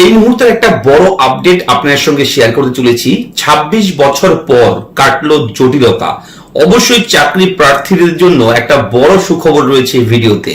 এই মুহূর্তের একটা বড় আপডেট আপনার সঙ্গে শেয়ার করতে চলেছি। ২৬ বছর পর কাটলো জটিলতা। অবশ্যই চাকরি প্রার্থীদের জন্য একটা বড় সুখবর রয়েছে ভিডিওতে।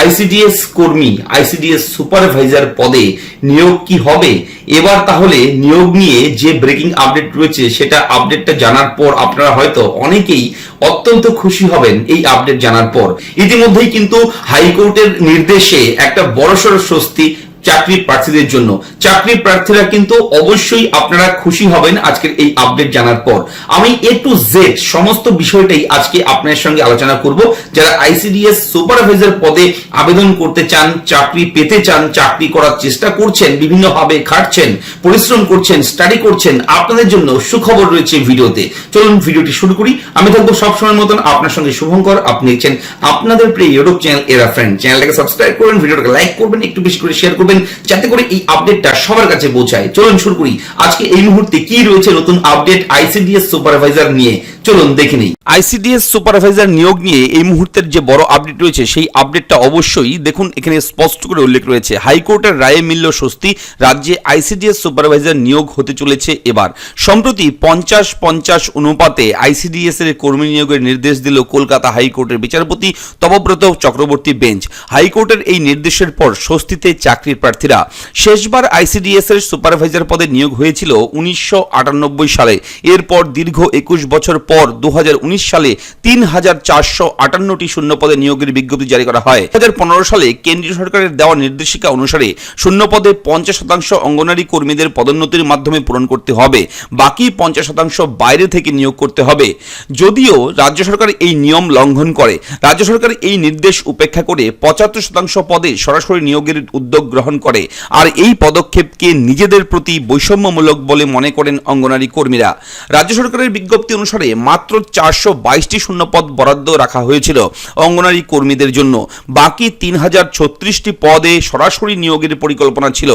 আইসিডিএস কর্মী আইসিডিএস সুপারভাইজার পদে নিয়োগ কি হবে? এবার তাহলে নিয়োগ নিয়ে যে ব্রেকিং আপডেট রয়েছে, সেটা আপডেটটা জানার পর আপনারা হয়তো অনেকেই অত্যন্ত খুশি হবেন এই আপডেট জানার পর। ইতিমধ্যেই কিন্তু হাইকোর্টের নির্দেশে একটা বড়সড় স্বস্তি চাকরি প্রার্থীদের জন্য। চাকরি প্রার্থীরা কিন্তু অবশ্যই আপনারা খুশি হবেন আজকের এই আপডেট জানার পর। আমি এ টু জেড সমস্ত বিষয়টাই আজকে আপনার সঙ্গে আলোচনা করব। যারা আইসিডিএস সুপারভাইজার পদে আবেদন করতে চান, চাকরি পেতে চান, চাকরি করার চেষ্টা করছেন, বিভিন্নভাবে খাটছেন, পরিশ্রম করছেন স্টাডি করছেন, আপনাদের জন্য সুখবর রয়েছে ভিডিওতে। চলুন ভিডিওটি শুরু করি। আমি থাকব সবসময় মতন আপনার সঙ্গে শুভঙ্কর। আপনি দেখছেন আপনাদের প্রিয় ইউটিউব চ্যানেল এরা ফ্রেন্ড চ্যানেলটাকে সাবস্ক্রাইব করবেন ভিডিওটাকে লাইক করবেন, একটু বেশি করে শেয়ার করবেন। যাতে করে এই আপডেটটা সবার কাছে পৌঁছায়। চলুন শুরু করি। আজকে এই মুহূর্তে কি রয়েছে নতুন আপডেট আইসিডিএস সুপারভাইজার নিয়ে? চলুন দেখে নিই। আইসিডিএস সুপারভাইজার নিয়োগ নিয়ে এই মুহূর্তের যে বড় আপডেট রয়েছে, সেই আপডেটটা অবশ্যই দেখুন, এখানে স্পষ্ট করে উল্লেখ রয়েছে। হাইকোর্টের রায়ে মিলল স্বস্তি, রাজ্যে আইসিডিএস সুপারভাইজার নিয়োগ হতে চলেছে এবার। সম্প্রতি পঞ্চাশ পঞ্চাশ অনুপাতে আইসিডিএস এর কর্মী নিয়োগের নির্দেশ দিল কলকাতা হাইকোর্টের বিচারপতি তপব্রত চক্রবর্তী বেঞ্চ। হাইকোর্টের এই নির্দেশের পর স্বস্তিতে চাকরির প্রার্থীরা। শেষবার আইসিডিএস এর সুপারভাইজার পদে নিয়োগ হয়েছিল উনিশশো আটানব্বই সালে। এরপর দীর্ঘ একুশ বছর পর দু হাজার উনিশ সালে তিন হাজার চারশো আটান্নটি শূন্য পদে নিয়োগের বিজ্ঞপ্তি জারি করা হয়। দু হাজার সালে কেন্দ্রীয় সরকারের দেওয়া নির্দেশিকা অনুসারে শূন্য পদে পঞ্চাশ শতাংশ অঙ্গনারী কর্মীদের পদোন্নতির মাধ্যমে পূরণ করতে হবে। বাকি পঞ্চাশ শতাংশ বাইরে থেকে নিয়োগ করতে হবে। যদিও রাজ্য সরকার এই নিয়ম লঙ্ঘন করে, রাজ্য সরকার এই নির্দেশ উপেক্ষা করে পঁচাত্তর শতাংশ পদে সরাসরি নিয়োগের উদ্যোগ গ্রহণ করে। আর এই পদক্ষেপকে নিজেদের প্রতি বৈষম্যমূলক বলে মনে করেন অঙ্গনারী কর্মীরা। রাজ্য সরকারের বিজ্ঞপ্তি অনুসারে মাত্র চারশো বাইশটি শূন্যপদ বরাদ্দ রাখা হয়েছিল অঙ্গনারী কর্মীদের জন্য। বাকি তিন হাজার ছত্রিশটি পদে সরাসরি নিয়োগের পরিকল্পনা ছিল।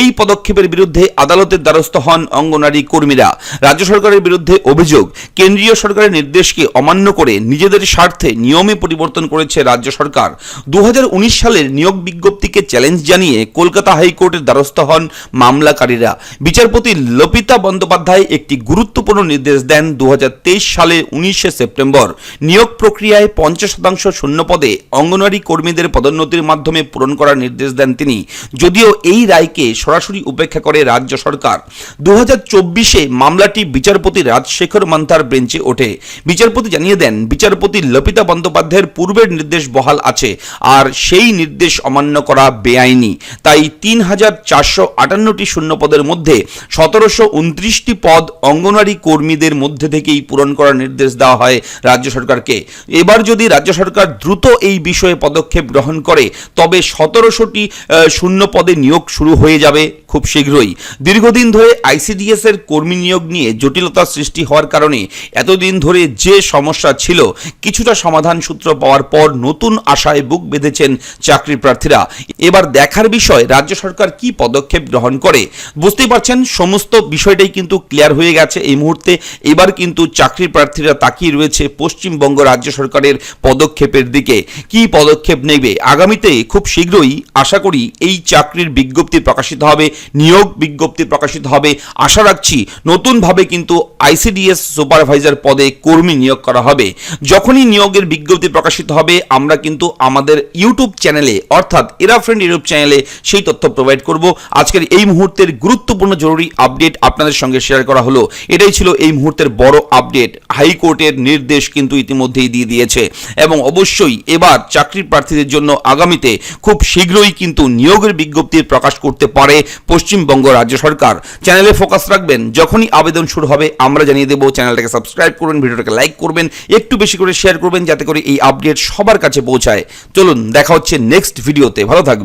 এই পদক্ষেপের বিরুদ্ধে আদালতের দ্বারস্থ হন অঙ্গনারী কর্মীরা। রাজ্য সরকারের বিরুদ্ধে অভিযোগ, কেন্দ্রীয় সরকারের নির্দেশকে অমান্য করে নিজেদের স্বার্থে নিয়মে পরিবর্তন করেছে রাজ্য সরকার। দু হাজার উনিশ সালের নিয়োগ বিজ্ঞপ্তিকে চ্যালেঞ্জ জানিয়ে কলকাতা হাইকোর্টের দ্বারস্থ হন মামলাকারীরা। বিচারপতি লপিতা বন্দ্যোপাধ্যায় একটি গুরুত্বপূর্ণ নির্দেশ দেন দু সালে উনিশে সেপ্টেম্বর নিয়োগ প্রক্রিয়ায় পঞ্চাশ শতাংশ শূন্য পদে অঙ্গনওয়াড়ি কর্মীদের পদোন্নতির মাধ্যমে পূরণ করার নির্দেশ দেন তিনি। যদিও এই রায়কে সরাসরি উপেক্ষা করে রাজ্য সরকার। দু চব্বিশে মামলাটি বিচারপতি রাজশেখর মান্থার বেঞ্চে ওঠে। বিচারপতি জানিয়ে দেন, বিচারপতি লপিতা বন্দ্যোপাধ্যায়ের পূর্বের নির্দেশ বহাল আছে আর সেই নির্দেশ অমান্য করা বেআইনি। তাই তিন হাজার চারশো আটান্নটি শূন্য পদের মধ্যে সতেরোশো উনত্রিশটি পদ অঙ্গনওয়াড়ি কর্মীদের মধ্যে থেকেই পূরণ করার নির্দেশ দেওয়া হয় রাজ্য সরকারকে। এবার যদি রাজ্য সরকার দ্রুত এই বিষয়ে পদক্ষেপ গ্রহণ করে, তবে সতেরোশোটি শূন্য পদে নিয়োগ শুরু হয়ে যাবে। খুব শীঘ্রই। দীর্ঘদিন ধরে আইসিডিএস এর কর্মী নিয়োগ নিয়ে জটিলতা সৃষ্টি হওয়ার কারণে এতদিন ধরে যে সমস্যা ছিল, কিছুটা সমাধান সূত্র পাওয়ার পর নতুন আশায় বুক বেঁধেছেন চাকরি প্রার্থীরা। এবার দেখার বিষয়, রাজ্য সরকার কি পদক্ষেপ গ্রহণ করে? বুঝতেই পারছেন, সমস্ত বিষয়টাই কিন্তু ক্লিয়ার হয়ে গেছে এই মুহূর্তে। এবার কিন্তু চাকরি প্রার্থীরা তাকিয়ে রয়েছে পশ্চিমবঙ্গ রাজ্য সরকারের পদক্ষেপের দিকে। কি পদক্ষেপ নেবে? আগামীতে খুব শীঘ্রই, আশা করি, এই চাকরির বিজ্ঞপ্তি প্রকাশিত হবে। নিয়োগ বিজ্ঞপ্তি প্রকাশিত হবে। আশা রাখছি নতুনভাবে কিন্তু আইসিডিএস সুপারভাইজার পদে কর্মী নিয়োগ করা হবে। যখনই নিয়োগের বিজ্ঞপ্তি প্রকাশিত হবে, আমরা কিন্তু আমাদের ইউটিউব চ্যানেলে, অর্থাৎ এরা ফ্রেন্ড ইউটিউব চ্যানেলে সেই তথ্য প্রোভাইড করব। আজকের এই মুহূর্তের গুরুত্বপূর্ণ জরুরি আপডেট আপনাদের সঙ্গে শেয়ার করা হলো। এটাই ছিল এই মুহূর্তের বড় আপডেট। হাইকোর্টের নির্দেশ কিন্তু ইতিমধ্যেই দিয়ে দিয়েছে। এবং অবশ্যই এবার চাকরি প্রার্থীদের জন্য আগামীতে খুব শীঘ্রই কিন্তু নিয়োগের বিজ্ঞপ্তি প্রকাশ করতে পারে। পশ্চিমবঙ্গ রাজ্য সরকার। চ্যানেলে ফোকাস রাখবেন। যখনই আবেদন শুরু হবে, আমরা জানিয়ে দেবো চ্যানেলটাকে সাবস্ক্রাইব করবেন ভিডিওটাকে লাইক করবেন, একটু বেশি করে শেয়ার করবেন, যাতে করে এই আপডেট সবার কাছে পৌঁছায়। চলুন, দেখা হচ্ছে নেক্সট ভিডিওতে ভালো থাকবেন।